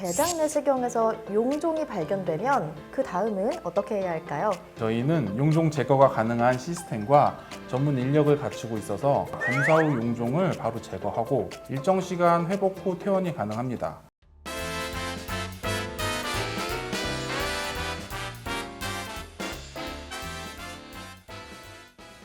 대장 내시경에서 용종이 발견되면 그 다음은 어떻게 해야 할까요? 저희는 용종 제거가 가능한 시스템과 전문 인력을 갖추고 있어서 검사 후 용종을 바로 제거하고 일정 시간 회복 후 퇴원이 가능합니다.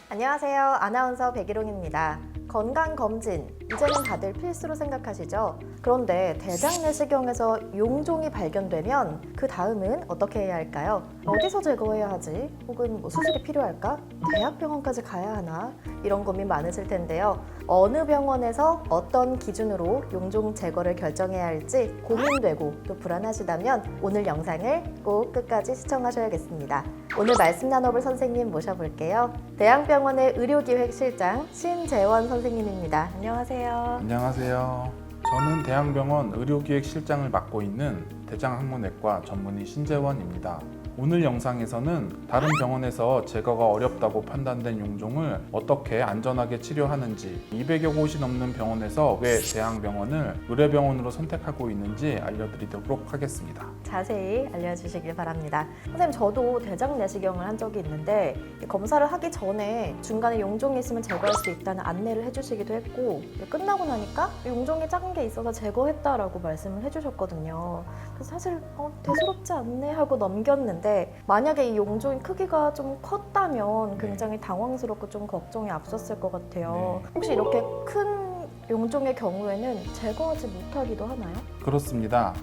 안녕하세요. 아나운서 백일홍입니다. 건강검진, 이제는 다들 필수로 생각하시죠? 그런데 대장 내시경에서 용종이 발견되면 그 다음은 어떻게 해야 할까요? 어디서 제거해야 하지? 혹은 뭐 수술이 필요할까? 대학병원까지 가야 하나? 이런 고민 많으실 텐데요. 어느 병원에서 어떤 기준으로 용종 제거를 결정해야 할지 고민되고 또 불안하시다면 오늘 영상을 꼭 끝까지 시청하셔야겠습니다. 오늘 말씀 나눠볼 선생님 모셔볼게요. 대양병원의 의료기획실장 신재원 선생님입니다. 안녕하세요. 안녕하세요. 저는 대학병원 의료기획실장을 맡고 있는 대장학문외과 전문의 신재원입니다. 오늘 영상에서는 다른 병원에서 제거가 어렵다고 판단된 용종을 어떻게 안전하게 치료하는지 200여 곳이 넘는 병원에서 왜 대학병원을 의뢰병원으로 선택하고 있는지 알려드리도록 하겠습니다. 자세히 알려주시길 바랍니다. 선생님, 저도 대장 내시경을 한 적이 있는데 검사를 하기 전에 중간에 용종이 있으면 제거할 수 있다는 안내를 해주시기도 했고 끝나고 나니까 용종이 작은 게 있어서 제거했다라고 말씀을 해주셨거든요. 그래서 사실 어, 대수롭지 않네 하고 넘겼는데 만약에 이 용종의 크기가 좀 컸다면 굉장히 당황스럽고 좀 걱정이 앞섰을 것 같아요. 네. 혹시 이렇게 큰 용종의 경우에는 제거하지 못하기도 하나요? 그렇습니다.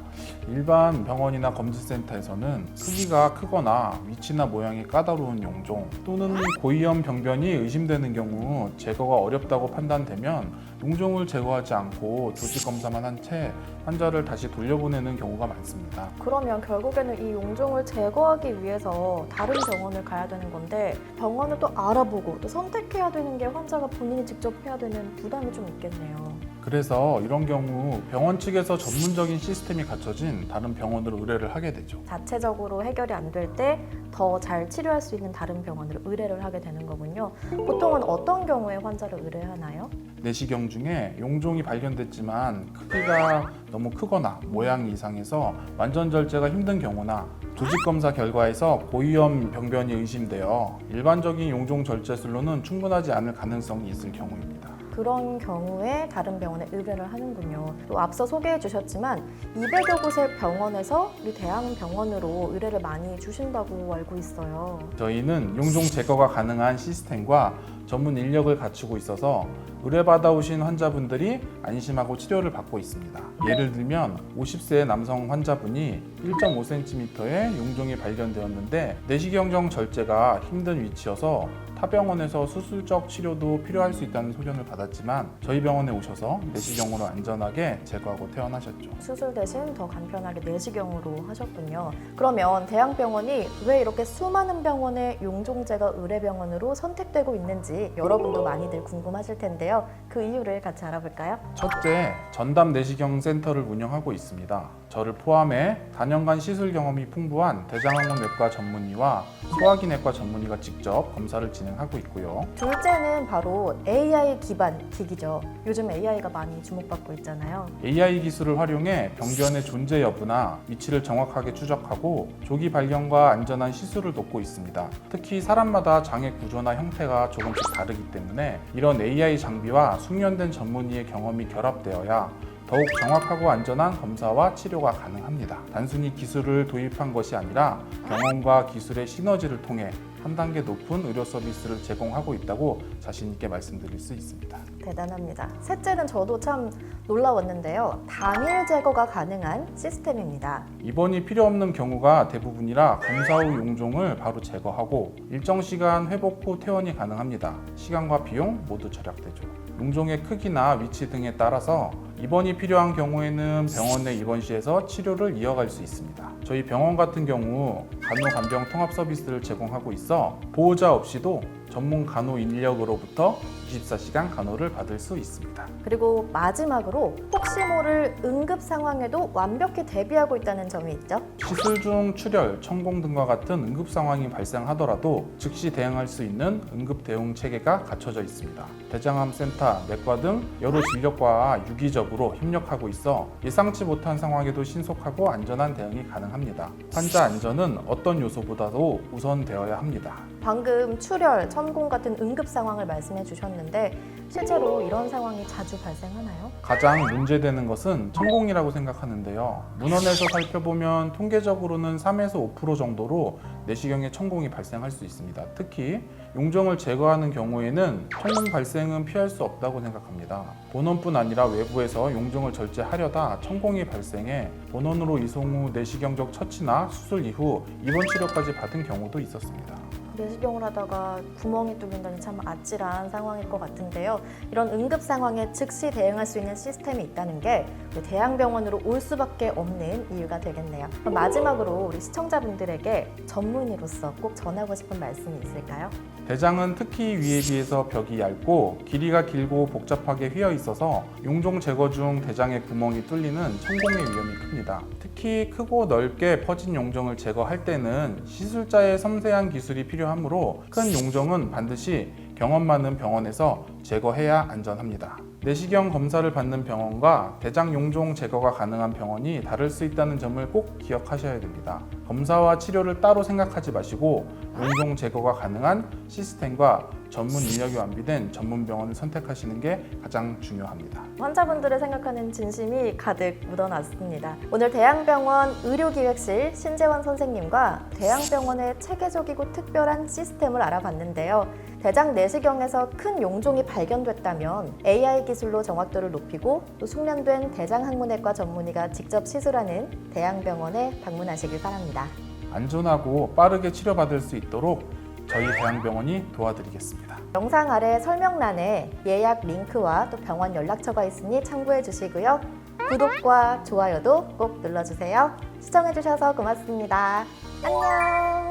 일반 병원이나 검진센터에서는 크기가 크거나 위치나 모양이 까다로운 용종 또는 고위험 병변이 의심되는 경우 제거가 어렵다고 판단되면 용종을 제거하지 않고 조직 검사만 한 채 환자를 다시 돌려보내는 경우가 많습니다. 그러면 결국에는 이 용종을 제거하기 위해서 다른 병원을 가야 되는 건데 병원을 또 알아보고 또 선택해야 되는 게 환자가 본인이 직접 해야 되는 부담이 좀 있겠네요. 그래서 이런 경우 병원 측에서 전문적인 시스템이 갖춰진 다른 병원으로 의뢰를 하게 되죠. 자체적으로 해결이 안 될 때 더 잘 치료할 수 있는 다른 병원으로 의뢰를 하게 되는 거군요. 보통은 어떤 경우에 환자를 의뢰하나요? 내시경 중에 용종이 발견됐지만 크기가 너무 크거나 모양이 이상해서 완전 절제가 힘든 경우나 조직 검사 결과에서 고위험 병변이 의심되어 일반적인 용종 절제술로는 충분하지 않을 가능성이 있을 경우입니다. 그런 경우에 다른 병원에 의뢰를 하는군요. 또 앞서 소개해 주셨지만 200여 곳의 병원에서 우리 대학병원으로 의뢰를 많이 주신다고 알고 있어요. 저희는 용종 제거가 가능한 시스템과 전문 인력을 갖추고 있어서 의뢰받아 오신 환자분들이 안심하고 치료를 받고 있습니다. 예를 들면 50세 남성 환자분이 1.5cm의 용종이 발견되었는데 내시경정 절제가 힘든 위치여서 타 병원에서 수술적 치료도 필요할 수 있다는 소견을 받았지만 저희 병원에 오셔서 내시경으로 안전하게 제거하고 퇴원하셨죠. 수술 대신 더 간편하게 내시경으로 하셨군요. 그러면 대학병원이 왜 이렇게 수많은 병원의 용종제가 의뢰병원으로 선택되고 있는지 여러분도 많이들 궁금하실 텐데요. 그 이유를 같이 알아볼까요? 첫째, 전담 내시경 센터를 운영하고 있습니다. 저를 포함해 4년간 시술 경험이 풍부한 대장학문외과 전문의와 소화기내과 전문의가 직접 검사를 진행하고 있고요. 둘째는 바로 AI 기반 기기죠. 요즘 AI가 많이 주목받고 있잖아요. AI 기술을 활용해 병변의 존재 여부나 위치를 정확하게 추적하고 조기 발견과 안전한 시술을 돕고 있습니다. 특히 사람마다 장애 구조나 형태가 조금씩 다르기 때문에 이런 AI 장비와 숙련된 전문의의 경험이 결합되어야 더욱 정확하고 안전한 검사와 치료가 가능합니다. 단순히 기술을 도입한 것이 아니라 경험과 기술의 시너지를 통해 한 단계 높은 의료 서비스를 제공하고 있다고 자신 있게 말씀드릴 수 있습니다. 대단합니다. 셋째는 저도 참 놀라웠는데요. 당일 제거가 가능한 시스템입니다. 입원이 필요 없는 경우가 대부분이라 검사 후 용종을 바로 제거하고 일정 시간 회복 후 퇴원이 가능합니다. 시간과 비용 모두 절약되죠. 용종의 크기나 위치 등에 따라서 입원이 필요한 경우에는 병원 내 입원 시에서 치료를 이어갈 수 있습니다. 저희 병원 같은 경우 간호간병 통합 서비스를 제공하고 있어 보호자 없이도 전문 간호 인력으로부터 24시간 간호를 받을 수 있습니다. 그리고 마지막으로 혹시 모를 응급 상황에도 완벽히 대비하고 있다는 점이 있죠. 시술 중 출혈, 천공 등과 같은 응급 상황이 발생하더라도 즉시 대응할 수 있는 응급 대응 체계가 갖춰져 있습니다. 대장암 센터, 내과 등 여러 진료과와 유기적으로 협력하고 있어 예상치 못한 상황에도 신속하고 안전한 대응이 가능합니다. 환자 안전은 어떤 요소보다도 우선되어야 합니다. 방금 출혈, 천공 같은 응급 상황을 말씀해 주셨는데 실제로 이런 상황이 자주 발생하나요? 가장 문제되는 것은 천공이라고 생각하는데요. 문헌에서 살펴보면 통계적으로는 3에서 5% 정도로 내시경에 천공이 발생할 수 있습니다. 특히 용종을 제거하는 경우에는 천공 발생은 피할 수 없다고 생각합니다. 본원뿐 아니라 외부에서 용종을 절제하려다 천공이 발생해 본원으로 이송 후 내시경적 처치나 수술 이후 입원 치료까지 받은 경우도 있었습니다. 내시경을 하다가 구멍이 뚫린다니 참 아찔한 상황일 것 같은데요. 이런 응급 상황에 즉시 대응할 수 있는 시스템이 있다는 게 우리 대학병원으로 올 수밖에 없는 이유가 되겠네요. 그럼 마지막으로 우리 시청자분들에게 전문의로서 꼭 전하고 싶은 말씀이 있을까요? 대장은 특히 위에 비해서 벽이 얇고 길이가 길고 복잡하게 휘어 있어서 용종 제거 중 대장의 구멍이 뚫리는 천공의 위험이 큽니다. 특히 크고 넓게 퍼진 용종을 제거할 때는 시술자의 섬세한 기술이 필요 하므로 큰 용종은 반드시 경험 많은 병원에서 제거해야 안전합니다. 내시경 검사를 받는 병원과 대장 용종 제거가 가능한 병원이 다를 수 있다는 점을 꼭 기억하셔야 됩니다. 검사와 치료를 따로 생각하지 마시고 용종 제거가 가능한 시스템과 전문 인력이 완비된 전문 병원을 선택하시는 게 가장 중요합니다. 환자분들을 생각하는 진심이 가득 묻어났습니다. 오늘 대양병원 의료기획실 신재원 선생님과 대양병원의 체계적이고 특별한 시스템을 알아봤는데요. 대장 내시경에서 큰 용종이 발견됐다면 AI 기술로 정확도를 높이고 또 숙련된 대장학문외과 전문의가 직접 시술하는 대양병원에 방문하시길 바랍니다. 안전하고 빠르게 치료받을 수 있도록 저희 대학병원이 도와드리겠습니다. 영상 아래 설명란에 예약 링크와 또 병원 연락처가 있으니 참고해 주시고요. 구독과 좋아요도 꼭 눌러주세요. 시청해 주셔서 고맙습니다. 안녕!